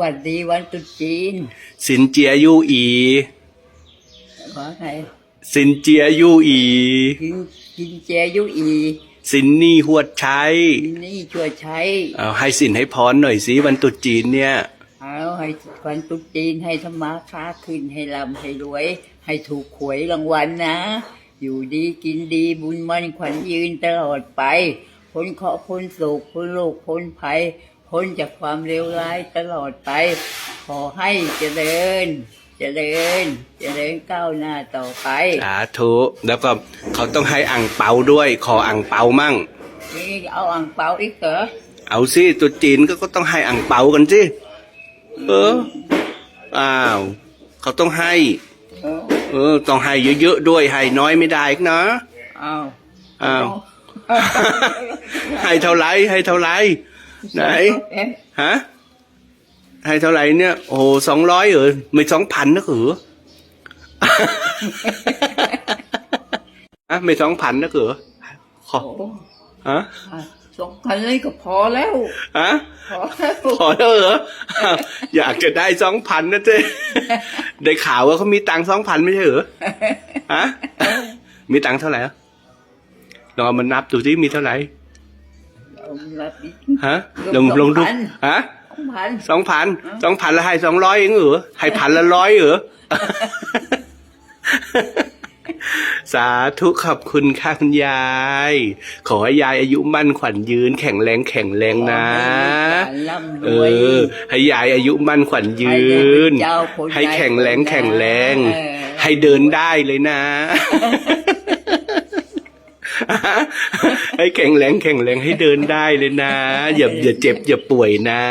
วัสดีวันตรุษจีน สินเจียยู่อีว่าไงสินเจียยู่อี กินกินเจยุอีสินนี่หวดใช้นี่ช่วยใช้เอาให้สินให้พรหน่อยสิวันตรุษจีนเนี่ยเอาให้วันตรุษจีนให้ธรรมาค้าขึ้นให้ร่ำให้รวย ให้ถูกหวยรางวัลนะ อยู่ดีกินดีบุญมันขวัญยืนตลอดไปพ้นเคราะห์พ้นโศกพ้นโรคพ้นภัย พ้นจากความเลวร้ายตลอดไป ขอให้เจริญ เจริญ เจริญก้าวหน้าต่อไป สาธุแล้วก็เขาต้องให้อ่างเปาด้วย ขออ่างเปามั่ง นี่เอาอ่างเปาอีกเหรอ เอาสิตรุษจีนก็ก็ต้องให้อ่างเปากันสิเอออ้าว เขาต้องให้ เออเออต้องให้เยอะๆด้วยให้น้อยไม่ได้อีกนะเอาอ้าว ให้เท่าไหรให้เท่าไหร ไหนเอ๊ะฮะ ให้เท่าไหร่เนี่ย โอ้โหสองร้อยเหรอไม่สองพันนะเหรออะไม่สองพันนะเหรอขอโอ้ฮะอะสองพันเลยก็พอแล้วฮะพอแล้วขอแล้วเหรออ้าวอยากจะได้สองพันนะเจ๊ได้ข่าวว่าเขามีตังค์สองพันไม่ใช่เหรอฮะมีตังค์เท่าไหร่อะลองเอามานับดูสิมีเท่าไหร่ เอาละอีกฮะลองลองดูสองพันฮะสองพันสองพันสองพันแล้วให้สองร้อยเองเหรอให้พันละร้อยเหรอสาธุขอบคุณค่ะคุณยาย ขอให้ยายอายุมั่นขวัญยืน แข็งแรงแข็งแรงนะขอให้ลูกหลานร่ำรเอวยอให้ยายอายุมั่นขวัญยืน ให้ได้เป็นเจ้าคนให้แข็งแรงนายคนแข็งแรงเออให้เดินได้เลยนะ ให้แข็งแรงแข็งแรงให้เดินได้เลยนะ อย่าอย่าเจ็บอย่าป่วยนะ